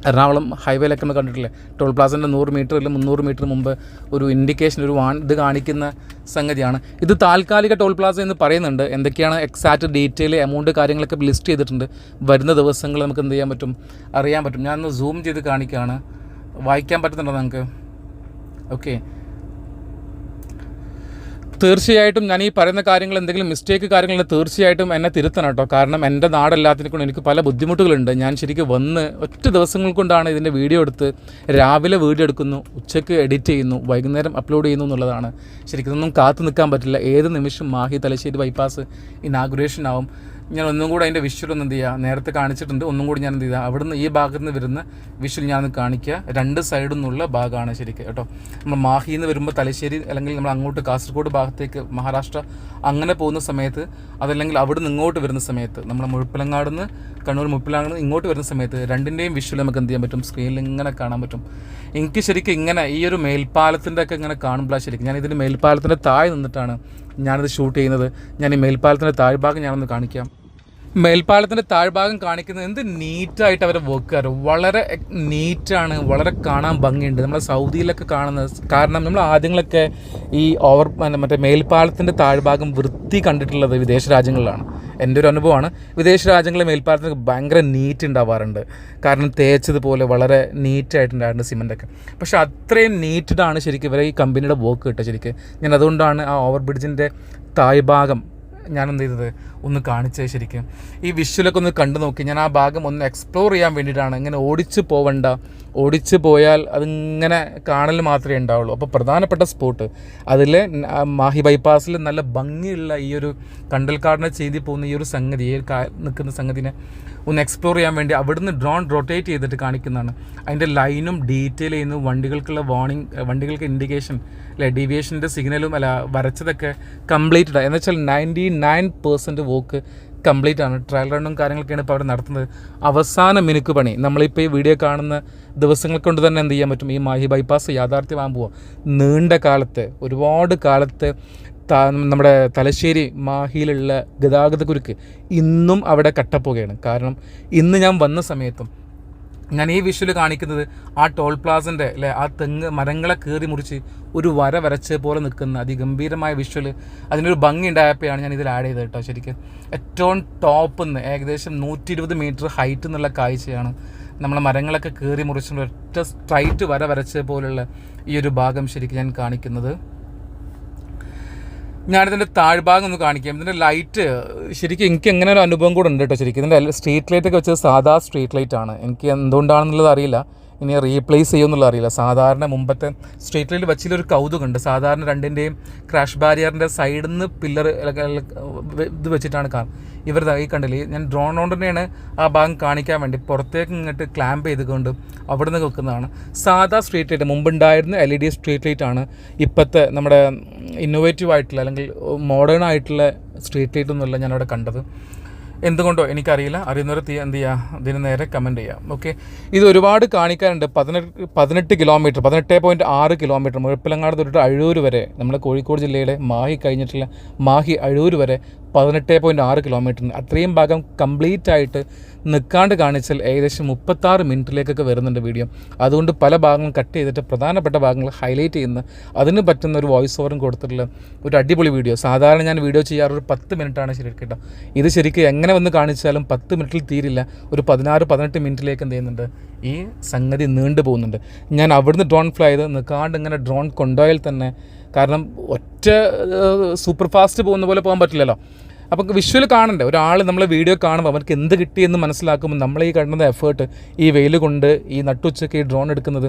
എറണാകുളം ഹൈവേയിലൊക്കെ നമ്മൾ കണ്ടിട്ടില്ലേ? ടോൾ പ്ലാസിന്റെ നൂറ് മീറ്റർ അല്ലെങ്കിൽ മുന്നൂറ് മീറ്റർ മുമ്പ് ഒരു ഇൻഡിക്കേഷൻ ഒരു വാൺ ഇത് കാണിക്കുന്ന സംഗതിയാണ്. ഇത് താൽക്കാലിക ടോൾ പ്ലാസ എന്ന് പറയുന്നുണ്ട്. എന്തൊക്കെയാണ് എക്സാക്റ്റ് ഡീറ്റെയിൽ എമൗണ്ട് കാര്യങ്ങളൊക്കെ ലിസ്റ്റ് ചെയ്തിട്ടുണ്ട്. വരുന്ന ദിവസങ്ങൾ നമുക്ക് എന്ത് ചെയ്യാൻ പറ്റും? അറിയാൻ പറ്റും. ഞാനൊന്ന് സൂം ചെയ്ത് കാണിക്കുകയാണ്. വായിക്കാൻ പറ്റുന്നുണ്ടോ നമുക്ക് ഓക്കെ തീർച്ചയായിട്ടും ഞാൻ ഈ പറയുന്ന കാര്യങ്ങൾ എന്തെങ്കിലും മിസ്റ്റേക്ക് കാര്യങ്ങൾ തീർച്ചയായിട്ടും എന്നെ തിരുത്തണം കേട്ടോ. കാരണം എന്റെ നാടെല്ലാത്തിനെ കൊണ്ട് എനിക്ക് പല ബുദ്ധിമുട്ടുകളുണ്ട്. ഞാൻ ശരിക്കും വന്ന് ഒറ്റ ദിവസങ്ങൾ കൊണ്ടാണ് ഇതിന്റെ വീഡിയോ എടുത്ത് രാവിലെ വീഡിയോ എടുക്കുന്നു ഉച്ചയ്ക്ക് എഡിറ്റ് ചെയ്യുന്നു വൈകുന്നേരം അപ്ലോഡ് ചെയ്യുന്നു എന്നുള്ളതാണ്. ശരിക്കും ഒന്നും കാത്തു നിൽക്കാൻ പറ്റില്ല. ഏത് നിമിഷം മാഹി തലശ്ശേരി ബൈപ്പാസ് ഇനാഗുറേഷൻ ആവും. ഞാൻ ഒന്നും കൂടെ അതിന്റെ വിഷ്വൽ ഒന്ന് എന്ത് ചെയ്യുക നേരത്തെ കാണിച്ചിട്ടുണ്ട്. ഒന്നും കൂടി ഞാൻ എന്ത് ചെയ്യുക അവിടുന്ന് ഈ ഭാഗത്ത് നിന്ന് വരുന്ന വിഷ്വൽ ഞാനൊന്ന് കാണിക്കുക. രണ്ട് സൈഡിൽ നിന്നുള്ള ഭാഗമാണ് ശരിക്കും കേട്ടോ. നമ്മൾ മാഹിയിൽ നിന്ന് വരുമ്പോൾ തലശ്ശേരി അല്ലെങ്കിൽ നമ്മൾ അങ്ങോട്ട് കാസർഗോഡ് ഭാഗത്തേക്ക് മഹാരാഷ്ട്ര അങ്ങനെ പോകുന്ന സമയത്ത് അതല്ലെങ്കിൽ അവിടെ നിന്ന് ഇങ്ങോട്ട് വരുന്ന സമയത്ത് നമ്മൾ മുഴപ്പിലങ്ങാട് നിന്ന് കണ്ണൂർ മുപ്പിലങ്ങാട് നിന്ന് ഇങ്ങോട്ട് വരുന്ന സമയത്ത് രണ്ടിന്റെയും വിഷ്വൽ നമുക്ക് എന്ത് ചെയ്യാൻ പറ്റും? സ്ക്രീനിൽ ഇങ്ങനെ കാണാൻ പറ്റും. എനിക്ക് ശരിക്കും ഇങ്ങനെ ഈ ഒരു മേൽപ്പാലത്തിന്റെ ഒക്കെ ഇങ്ങനെ കാണുമ്പോഴാണ് ശരിക്കും ഞാൻ ഇതിന്റെ മേൽപ്പാലത്തിന്റെ താഴെ നിന്നിട്ടാണ് ഞാനിത് ഷൂട്ട് ചെയ്യുന്നത്. ഞാൻ ഈ മേൽപ്പാലത്തിന്റെ താഴ്ഭാഗം ഞാനൊന്ന് കാണിക്കാം. മേൽപ്പാലത്തിന്റെ താഴ്ഭാഗം കാണിക്കുന്നത് എന്ത് നീറ്റായിട്ട് അവരെ വെക്കാറ് വളരെ നീറ്റാണ് വളരെ കാണാൻ ഭംഗിയുണ്ട്. നമ്മൾ സൗദിയിലൊക്കെ കാണുന്നത് കാരണം നമ്മൾ ആദ്യങ്ങളൊക്കെ ഈ ഓവർ മറ്റേ മേൽപ്പാലത്തിന്റെ താഴ്ഭാഗം വൃത്തി കണ്ടിട്ടുള്ളത് വിദേശ രാജ്യങ്ങളിലാണ്. എന്റെ ഒരു അനുഭവമാണ്. വിദേശ രാജ്യങ്ങളിലെ മേൽപ്പാലത്തിന് ഭയങ്കര നീറ്റ് ഉണ്ടാവാറുണ്ട്. കാരണം തേച്ചതുപോലെ വളരെ നീറ്റായിട്ടുണ്ടായിരുന്നു സിമെന്റൊക്കെ പക്ഷേ അത്രയും നീറ്റഡാണ് ശരിക്കും ഇവരെ ഈ കമ്പനിയുടെ വർക്ക് കിട്ടുക ശരിക്കും. ഞാൻ അതുകൊണ്ടാണ് ആ ഓവർ ബ്രിഡ്ജിന്റെ താഴ്ഭാഗം ഞാനെന്ത് ചെയ്തത്? ഒന്ന് കാണിച്ചത് ശരിക്കും. ഈ വിഷ്വലൊക്കെ ഒന്ന് കണ്ടു നോക്കി. ഞാൻ ആ ഭാഗം ഒന്ന് എക്സ്പ്ലോർ ചെയ്യാൻ വേണ്ടിയിട്ടാണ്. ഇങ്ങനെ ഓടിച്ച് പോവണ്ട. ഓടിച്ച് പോയാൽ അതിങ്ങനെ കാണൽ മാത്രമേ ഉണ്ടാവുള്ളൂ. അപ്പോൾ പ്രധാനപ്പെട്ട സ്പോട്ട് അതിൽ മാഹി ബൈപ്പാസിൽ നല്ല ഭംഗിയുള്ള ഈ ഒരു കണ്ടൽക്കാടിനെ ചെയ്തി പോകുന്ന ഈ ഒരു സംഗതി ഈ നിൽക്കുന്ന സംഗതിനെ ഒന്ന് എക്സ്പ്ലോർ ചെയ്യാൻ വേണ്ടി അവിടുന്ന് ഡ്രോൺ റൊട്ടേറ്റ് ചെയ്തിട്ട് കാണിക്കുന്നതാണ്. അതിന്റെ ലൈനും ഡീറ്റെയിൽ ചെയ്യുന്ന. വണ്ടികൾക്കുള്ള വാർണിംഗ് വണ്ടികൾക്ക് ഇൻഡിക്കേഷൻ അല്ലെ ഡീവിയേഷന്റെ സിഗ്നലും അല്ല വരച്ചതൊക്കെ കംപ്ലീറ്റഡ് എന്ന് വെച്ചാൽ ninety nine percent work complete ആണ്. ട്രയൽ റണ്ണും കാര്യങ്ങളൊക്കെയാണ് ഇപ്പോൾ അവിടെ നടത്തുന്നത്. അവസാന മിനുക്ക് പണി. നമ്മളിപ്പോൾ ഈ വീഡിയോ കാണുന്ന ദിവസങ്ങൾ കൊണ്ട് തന്നെ എന്ത് ചെയ്യാൻ പറ്റും? ഈ മാഹി ബൈപ്പാസ് യാഥാർത്ഥ്യമാകാൻ നീണ്ട കാലത്ത് ഒരുപാട് കാലത്ത് നമ്മുടെ തലശ്ശേരി മാഹിയിലുള്ള ഗതാഗത കുരുക്ക് ഇന്നും അവിടെ കട്ടപ്പോവുകയാണ് കാരണം ഇന്ന് ഞാൻ വന്ന സമയത്തും ഞാൻ ഈ വിഷ്വൽ കാണിക്കുന്നത് ആ ടോൾ പ്ലാസിന്റെ അല്ലെ? ആ തെങ്ങ് മരങ്ങളെ കീറി മുറിച്ച് ഒരു വര വരച്ച പോലെ നിൽക്കുന്ന അതിഗംഭീരമായ വിഷ്വൽ അതിനൊരു ഭംഗി ഉണ്ടായപ്പോഴാണ് ഞാൻ ഇതിൽ ആഡ് ചെയ്തത് കേട്ടോ ശരിക്കും. ഏറ്റവും ടോപ്പിൽ നിന്ന് ഏകദേശം നൂറ്റി ഇരുപത് മീറ്റർ ഹൈറ്റ് എന്നുള്ള കാഴ്ചയാണ് നമ്മളെ മരങ്ങളൊക്കെ കീറി മുറിച്ചുകൊണ്ട് ഒറ്റ സ്ട്രൈറ്റ് വര വരച്ച പോലുള്ള ഈ ഒരു ഭാഗം ശരിക്കും ഞാൻ കാണിക്കുന്നത്. ഞാനിതിന്റെ താഴ്ഭാഗം ഒന്ന് കാണിക്കാം. ഇതിന്റെ ലൈറ്റ് ശരിക്കും എനിക്ക് എങ്ങനെ ഒരു അനുഭവം കൂടെ ഉണ്ട് കേട്ടോ ശരിക്കും. ഇതിന്റെ സ്ട്രീറ്റ് ലൈറ്റ് ഒക്കെ വെച്ചത് സാധാ സ്ട്രീറ്റ് ലൈറ്റ് ആണ്. എനിക്ക് എന്തുകൊണ്ടാണെന്നുള്ളത് അറിയില്ല. ഇനി റീപ്ലേസ് ചെയ്യുമെന്നുള്ള അറിയില്ല. സാധാരണ മുമ്പത്തെ സ്ട്രീറ്റ് ലൈറ്റ് വച്ചിലൊരു കൗതുകമുണ്ട്. സാധാരണ രണ്ടിന്റെയും ക്രാഷ് ബാരിയറിന്റെ സൈഡിൽ നിന്ന് പില്ലർ ഇത് വെച്ചിട്ടാണ് കാണും ഇവരുടെ ഈ കണ്ടില്ലേ ഞാൻ ഡ്രോൺ കൊണ്ട് തന്നെയാണ് ആ ഭാഗം കാണിക്കാൻ വേണ്ടി പുറത്തേക്ക് ഇങ്ങോട്ട് ക്ലാമ്പ് ചെയ്തുകൊണ്ട് അവിടെ നിന്ന് വെക്കുന്നതാണ് സാധാ സ്ട്രീറ്റ് ലൈറ്റ് മുമ്പുണ്ടായിരുന്ന എൽ ഇ ഡി സ്ട്രീറ്റ് ആണ് ഇപ്പോഴത്തെ നമ്മുടെ ഇന്നോവേറ്റീവ് ആയിട്ടുള്ള അല്ലെങ്കിൽ മോഡേൺ ആയിട്ടുള്ള സ്ട്രീറ്റ് ലൈറ്റ് ഒന്നുമല്ല ഞാനവിടെ കണ്ടത്. എന്തുകൊണ്ടോ എനിക്കറിയില്ല. അറിയുന്നവർ എന്ത് ചെയ്യുക ഇതിന് നേരെ കമന്റ് ചെയ്യാം. ഓക്കെ ഇത് ഒരുപാട് കാണിക്കാനുണ്ട്. പതിനെട്ട് പതിനെട്ട് കിലോമീറ്റർ പതിനെട്ട് പോയിന്റ് ആറ് കിലോമീറ്റർ മുഴപ്പിലങ്ങാട് തൊട്ടിട്ട് അഴൂർ വരെ നമ്മുടെ കോഴിക്കോട് ജില്ലയിലെ മാഹി കഴിഞ്ഞിട്ടുള്ള മാഹി അഴൂർ വരെ പതിനെട്ട് പോയിന്റ് ആറ് കിലോമീറ്റർ അത്രയും ഭാഗം കംപ്ലീറ്റ് ആയിട്ട് നിൽക്കാണ്ട് കാണിച്ചാൽ ഏകദേശം മുപ്പത്താറ് മിനിറ്റിലേക്കൊക്കെ വരുന്നുണ്ട് വീഡിയോ അതുകൊണ്ട് പല ഭാഗങ്ങളും കട്ട് ചെയ്തിട്ട് പ്രധാനപ്പെട്ട ഭാഗങ്ങൾ ഹൈലൈറ്റ് ചെയ്യുന്ന അതിന് പറ്റുന്ന ഒരു വോയിസ് ഓവറും കൊടുത്തിട്ടുള്ള ഒരു അടിപൊളി വീഡിയോ സാധാരണ ഞാൻ വീഡിയോ ചെയ്യാറ് ഒരു പത്ത് മിനിറ്റാണ് ശരിക്കും കേട്ടോ. ഇത് ശരിക്കും എങ്ങനെ വന്ന് കാണിച്ചാലും പത്ത് മിനിറ്റിൽ തീരില്ല. ഒരു പതിനാറ് പതിനെട്ട് മിനിറ്റിലേക്ക് എന്ത് ചെയ്യുന്നുണ്ട്? ഈ സംഗതി നീണ്ടു പോകുന്നുണ്ട്. ഞാൻ അവിടുന്ന് ഡ്രോൺ ഫ്ലൈ ചെയ്ത് നിൽക്കാണ്ട് ഇങ്ങനെ ഡ്രോൺ കൊണ്ടുപോയാൽ തന്നെ കാരണം ഒറ്റ സൂപ്പർ ഫാസ്റ്റ് പോകുന്ന പോലെ പോകാൻ പറ്റില്ലല്ലോ. അപ്പോൾ വിഷ്വൽ കാണണ്ടേ? ഒരാൾ നമ്മളെ വീഡിയോ കാണുമ്പോൾ അവർക്ക് എന്ത് കിട്ടിയെന്ന് മനസ്സിലാക്കുമ്പോൾ നമ്മൾ ഈ കണ്ടുന്ന എഫേർട്ട് ഈ വെയിൽ കൊണ്ട് ഈ നട്ടുച്ചയ്ക്ക് ഈ ഡ്രോൺ എടുക്കുന്നത്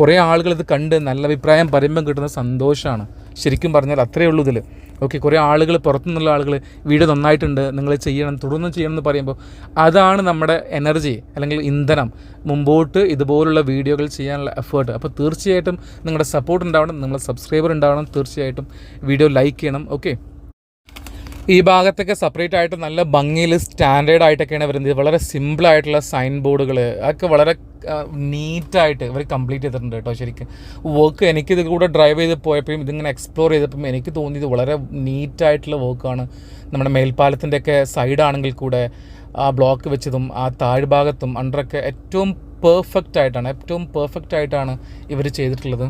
കുറേ ആളുകൾ ഇത് കണ്ട് നല്ല അഭിപ്രായം പറയുമ്പം കിട്ടുന്ന സന്തോഷമാണ് ശരിക്കും പറഞ്ഞാൽ അത്രയേ ഉള്ളൂ ഇതിൽ ഓക്കെ കുറേ ആളുകൾ പുറത്തുനിന്നുള്ള ആളുകൾ വീഡിയോ നന്നായിട്ടുണ്ട് നിങ്ങൾ ചെയ്യണം തുടർന്ന് ചെയ്യണം എന്ന് പറയുമ്പോൾ അതാണ് നമ്മുടെ എനർജി അല്ലെങ്കിൽ ഇന്ധനം. മുമ്പോട്ട് ഇതുപോലുള്ള വീഡിയോകൾ ചെയ്യാനുള്ള എഫേർട്ട് അപ്പോൾ തീർച്ചയായിട്ടും നിങ്ങളുടെ സപ്പോർട്ട് ഉണ്ടാവണം നിങ്ങളുടെ സബ്സ്ക്രൈബർ ഉണ്ടാവണം തീർച്ചയായിട്ടും വീഡിയോ ലൈക്ക് ചെയ്യണം. ഓക്കെ ഈ ഭാഗത്തൊക്കെ സെപ്പറേറ്റ് ആയിട്ട് നല്ല ഭംഗിയിൽ സ്റ്റാൻഡേർഡ് ആയിട്ടൊക്കെയാണ് വരുന്നത്. വളരെ സിമ്പിൾ ആയിട്ടുള്ള സൈൻ ബോർഡുകൾ അതൊക്കെ വളരെ നീറ്റായിട്ട് ഇവർ കംപ്ലീറ്റ് ചെയ്തിട്ടുണ്ട് കേട്ടോ ശരിക്കും. വർക്ക് എനിക്കിത് കൂടെ ഡ്രൈവ് ചെയ്ത് പോയപ്പോഴും ഇതിങ്ങനെ എക്സ്പ്ലോർ ചെയ്തപ്പം എനിക്ക് തോന്നിയത് വളരെ നീറ്റായിട്ടുള്ള വർക്കാണ് നമ്മുടെ മേൽപ്പാലത്തിന്റെയൊക്കെ സൈഡാണെങ്കിൽ കൂടെ ആ ബ്ലോക്ക് വെച്ചതും ആ താഴ്ഭാഗത്തും അണ്ടറൊക്കെ ഏറ്റവും പെർഫെക്റ്റ് ആയിട്ടാണ് ഏറ്റവും പെർഫെക്റ്റ് ആയിട്ടാണ് ഇവർ ചെയ്തിട്ടുള്ളത്.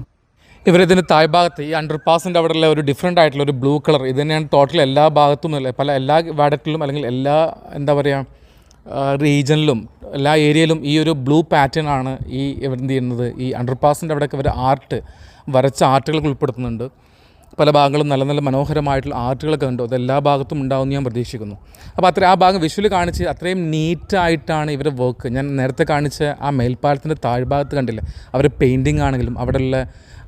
ഇവരിതിന്റെ താഴ്ഭാഗത്ത് ഈ അണ്ടർ പാസിന്റെ അവിടെയുള്ള ഒരു ഡിഫറെന്റ് ആയിട്ടുള്ള ഒരു ബ്ലൂ കളർ ഇത് തന്നെയാണ് ടോട്ടൽ എല്ലാ ഭാഗത്തും അല്ലേ പല എല്ലാ വാഡറ്റിലും അല്ലെങ്കിൽ എല്ലാ എന്താ പറയുക റീജനിലും എല്ലാ ഏരിയയിലും ഈ ഒരു ബ്ലൂ പാറ്റേൺ ആണ് ഈ ഇവർ എന്ത് ചെയ്യുന്നത്? ഈ അണ്ടർ പാസിന്റെ അവിടെയൊക്കെ ഇവർ ആർട്ട് വരച്ച ആർട്ടുകൾ ഉൾപ്പെടുത്തുന്നുണ്ട്. പല ഭാഗങ്ങളും നല്ല നല്ല മനോഹരമായിട്ടുള്ള ആർട്ടുകളൊക്കെ ഉണ്ട് അത് എല്ലാ ഭാഗത്തും ഉണ്ടാവുമെന്ന് ഞാൻ പ്രതീക്ഷിക്കുന്നു. അപ്പോൾ അത്ര ആ ഭാഗം വിഷ്വൽ കാണിച്ച് അത്രയും നീറ്റായിട്ടാണ് ഇവരുടെ വർക്ക് ഞാൻ നേരത്തെ കാണിച്ച ആ മേൽപ്പാലത്തിന്റെ താഴ്ഭാഗത്ത് കണ്ടില്ല? അവർ പെയിന്റിങ് ആണെങ്കിലും അവിടെയുള്ള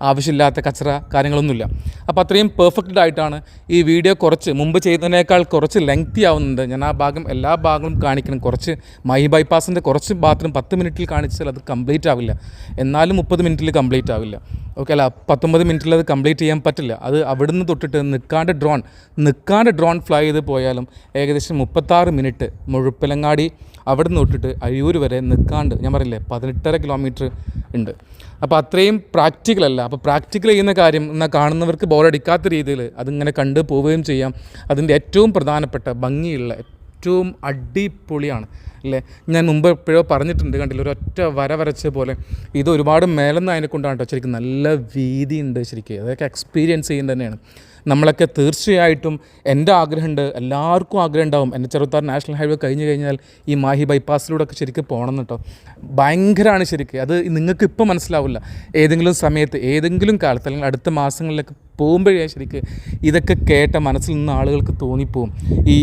ആവശ്യമില്ലാത്ത കച്ചറ കാര്യങ്ങളൊന്നുമില്ല. അപ്പോൾ അത്രയും പെർഫെക്റ്റഡ് ആയിട്ടാണ് ഈ വീഡിയോ കുറച്ച് മുമ്പ് ചെയ്തതിനേക്കാൾ കുറച്ച് ലെങ്തി ആവുന്നുണ്ട്. ഞാൻ ആ ഭാഗം എല്ലാ ഭാഗങ്ങളും കാണിക്കണം. കുറച്ച് മൈ ബൈപ്പാസിന്റെ കുറച്ച് ബാത്റൂം പത്ത് മിനിറ്റിൽ കാണിച്ചാൽ അത് കംപ്ലീറ്റ് ആവില്ല. എന്നാലും മുപ്പത് മിനിറ്റിൽ കംപ്ലീറ്റ് ആവില്ല. ഓക്കെ അല്ല പത്തൊമ്പത് മിനിറ്റിൽ അത് കംപ്ലീറ്റ് ചെയ്യാൻ പറ്റില്ല. അത് അവിടുന്ന് തൊട്ടിട്ട് നിൽക്കാണ്ട് ഡ്രോൺ നിൽക്കാണ്ട് ഡ്രോൺ ഫ്ലൈ ചെയ്ത് പോയാലും ഏകദേശം മുപ്പത്താറ് മിനിറ്റ് മുഴുപ്പിലങ്ങാടി അവിടെ നിന്ന് തൊട്ടിട്ട് അഴിയൂർ വരെ നിൽക്കാണ്ട് ഞാൻ പറയില്ലേ പതിനെട്ടര കിലോമീറ്റർ ഉണ്ട്. അപ്പോൾ അത്രയും പ്രാക്ടിക്കൽ അല്ല. അപ്പോൾ പ്രാക്ടിക്കൽ ചെയ്യുന്ന കാര്യം എന്നാൽ കാണുന്നവർക്ക് ബോറടിക്കാത്ത രീതിയിൽ അതിങ്ങനെ കണ്ട് പോവുകയും ചെയ്യാം. അതിന്റെ ഏറ്റവും പ്രധാനപ്പെട്ട ഭംഗിയുള്ള ഏറ്റവും അടിപൊളിയാണ്. അല്ലേ? ഞാൻ മുമ്പ് എപ്പോഴോ പറഞ്ഞിട്ടുണ്ട് കണ്ടില്ല? ഒരു ഒറ്റ വര വരച്ച പോലെ. ഇത് ഒരുപാട് മേലെന്ന് അതിനെ കൊണ്ടാണ് കേട്ടോ. ശരിക്കും നല്ല വീതി ഉണ്ട് ശരിക്കും. അതൊക്കെ എക്സ്പീരിയൻസ് ചെയ്യുന്നത് തന്നെയാണ്. നമ്മളൊക്കെ തീർച്ചയായിട്ടും എന്റെ ആഗ്രഹമുണ്ട് എല്ലാവർക്കും ആഗ്രഹം ഉണ്ടാവും എന്റെ ചെറുത്താർ നാഷണൽ ഹൈവേ കഴിഞ്ഞ് കഴിഞ്ഞാൽ ഈ മാഹി ബൈപ്പാസിലൂടെ ഒക്കെ ശരിക്കും പോകണം കേട്ടോ ഭയങ്കരമാണ് ശരിക്കും. അത് നിങ്ങൾക്ക് ഇപ്പോൾ മനസ്സിലാവില്ല. ഏതെങ്കിലും സമയത്ത് ഏതെങ്കിലും കാലത്ത് അല്ലെങ്കിൽ അടുത്ത മാസങ്ങളിലൊക്കെ പോകുമ്പോഴേ ശരിക്ക് ഇതൊക്കെ കേട്ട മനസ്സിൽ നിന്ന് ആളുകൾക്ക് തോന്നിപ്പോവും. ഈ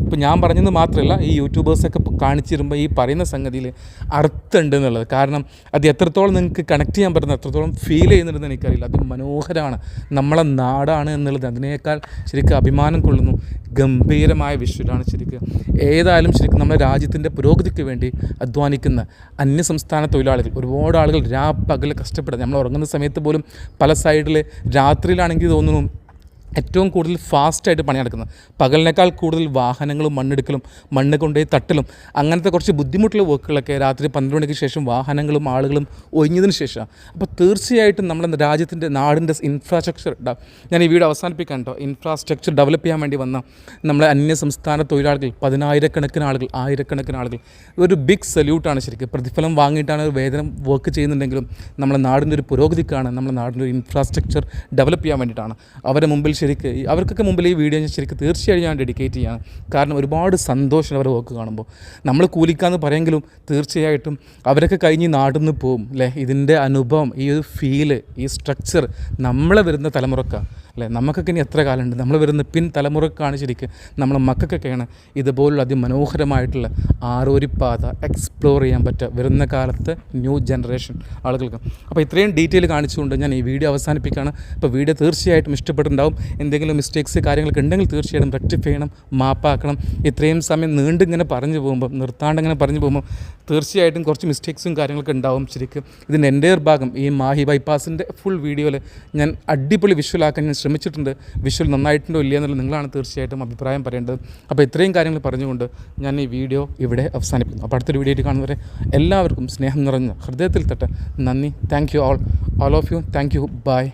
ഇപ്പം ഞാൻ പറഞ്ഞത് മാത്രമല്ല ഈ യൂട്യൂബേഴ്സൊക്കെ കാണിച്ചിരുമ്പോൾ ഈ പറയുന്ന സംഗതിയിൽ അർത്ഥമുണ്ട് എന്നുള്ളത് കാരണം അത് എത്രത്തോളം നിങ്ങൾക്ക് കണക്ട് ചെയ്യാൻ പറ്റുന്ന എത്രത്തോളം ഫീൽ ചെയ്യുന്നുണ്ടെന്ന് എനിക്കറിയില്ല. അത് മനോഹരമാണ്. നമ്മളെ നാടാണ് എന്നുള്ളത് അതിനേക്കാൾ ശരിക്കും അഭിമാനം കൊള്ളുന്നു. ഗംഭീരമായ വിഷ്വലാണ് ശരിക്കും ഏതായാലും ശരിക്കും നമ്മുടെ രാജ്യത്തിന്റെ പുരോഗതിക്ക് വേണ്ടി അധ്വാനിക്കുന്ന അന്യസംസ്ഥാന തൊഴിലാളികൾ. ഒരുപാട് ആളുകൾ രാപ്പകൽ പകൽ കഷ്ടപ്പെടുന്നത് നമ്മൾ ഉറങ്ങുന്ന സമയത്ത് പോലും പല സൈഡിൽ രാത്രിയിലാണെങ്കിൽ തോന്നുന്നു ഏറ്റവും കൂടുതൽ ഫാസ്റ്റായിട്ട് പണി നടക്കുന്നത്. പകലിനേക്കാൾ കൂടുതൽ വാഹനങ്ങളും മണ്ണെടുക്കലും മണ്ണ് കൊണ്ടുപോയി തട്ടലും അങ്ങനത്തെ കുറച്ച് ബുദ്ധിമുട്ടുള്ള വർക്കുകളൊക്കെ രാത്രി പന്ത്രണ്ട് മണിക്ക് ശേഷം വാഹനങ്ങളും ആളുകളും ഒഴിഞ്ഞതിന് ശേഷമാണ്. അപ്പോൾ തീർച്ചയായിട്ടും നമ്മുടെ രാജ്യത്തിന്റെ നാടിന്റെ ഇൻഫ്രാസ്ട്രക്ചർ ഞാൻ ഈ വീട് അവസാനിപ്പിക്കാൻ കേട്ടോ ഇൻഫ്രാസ്ട്രക്ചർ ഡെവലപ്പ് ചെയ്യാൻ വേണ്ടി വന്ന നമ്മുടെ അന്യ സംസ്ഥാന തൊഴിലാളികൾ പതിനായിരക്കണക്കിന് ആളുകൾ ആയിരക്കണക്കിന് ആളുകൾ ഒരു ബിഗ് സല്യൂട്ടാണ് ശരിക്കും. പ്രതിഫലം വാങ്ങിയിട്ടാണ് ഒരു വേതനം വർക്ക് ചെയ്യുന്നുണ്ടെങ്കിലും നമ്മുടെ നാടിന്റെ ഒരു പുരോഗതിക്കാണ് നമ്മുടെ നാടിന്റെ ഒരു ഇൻഫ്രാസ്ട്രക്ചർ ഡെവലപ്പ് ചെയ്യാൻ വേണ്ടിയിട്ടാണ്. അവരെ മുമ്പിൽ ശരിക്ക് അവർക്കൊക്കെ മുമ്പിൽ ഈ വീഡിയോ ഞാൻ ശരിക്കും തീർച്ചയായും ഞാൻ ഡെഡിക്കേറ്റ് ചെയ്യാം. കാരണം ഒരുപാട് സന്തോഷം അവരുടെ വർക്ക് കാണുമ്പോൾ. നമ്മൾ കൂലിക്കാന്ന് പറയെങ്കിലും തീർച്ചയായിട്ടും അവരൊക്കെ കഴിഞ്ഞ് നാട്ടിൽ നിന്ന് പോവും അല്ലേ ഇതിന്റെ അനുഭവം ഈ ഒരു ഫീൽ ഈ സ്ട്രക്ചർ നമ്മളെ വരുന്ന തലമുറക്കാണ് അല്ലേ? നമുക്കൊക്കെ ഇനി എത്ര കാലമുണ്ട്? നമ്മൾ വരുന്ന പിൻ തലമുറക്കാണ് ശരിക്കും നമ്മളെ മക്കൾക്കൊക്കെയാണ് ഇതുപോലുള്ള അതിമനോഹരമായിട്ടുള്ള ആരോരിപ്പാത എക്സ്പ്ലോർ ചെയ്യാൻ പറ്റുക. വരുന്ന കാലത്ത് ന്യൂ ജനറേഷൻ ആളുകൾക്ക്. അപ്പോൾ ഇത്രയും ഡീറ്റെയിൽ കാണിച്ചുകൊണ്ട് ഞാൻ ഈ വീഡിയോ അവസാനിപ്പിക്കുകയാണ്. അപ്പോൾ വീഡിയോ തീർച്ചയായിട്ടും ഇഷ്ടപ്പെട്ടിട്ടുണ്ടാവും. എന്തെങ്കിലും മിസ്റ്റേക്സ് കാര്യങ്ങളൊക്കെ ഉണ്ടെങ്കിൽ തീർച്ചയായിട്ടും റെക്ടിഫൈ ചെയ്യണം മാപ്പാക്കണം ഇത്രയും സമയം നീണ്ടിങ്ങനെ പറഞ്ഞു പോകുമ്പോൾ നിർത്താണ്ടിങ്ങനെ പറഞ്ഞു പോകുമ്പോൾ തീർച്ചയായിട്ടും കുറച്ച് മിസ്റ്റേക്സും കാര്യങ്ങളൊക്കെ ഉണ്ടാവും ശരിക്കും. ഇതിന്റെ എന്റെ ഭാഗം ഈ മാഹി ബൈപ്പാസിന്റെ ഫുൾ വീഡിയോയിൽ ഞാൻ അടിപൊളി വിഷ്വലാക്കാൻ ഞാൻ ശ്രമിച്ചിട്ടുണ്ട്. വിഷ്വൽ നന്നായിട്ടുണ്ടോ ഇല്ലയോ എന്നുള്ളത് നിങ്ങളാണ് തീർച്ചയായിട്ടും അഭിപ്രായം പറയേണ്ടത്. അപ്പോൾ ഇത്രയും കാര്യങ്ങൾ പറഞ്ഞുകൊണ്ട് ഞാൻ ഈ വീഡിയോ ഇവിടെ അവസാനിപ്പിക്കുന്നു. അപ്പോൾ അടുത്തൊരു വീഡിയോ ആയിട്ട് കാണുന്നവരെ എല്ലാവർക്കും സ്നേഹം നിറഞ്ഞ ഹൃദയത്തിൽ തട്ട് നന്ദി. Thank you all all of you thank you bye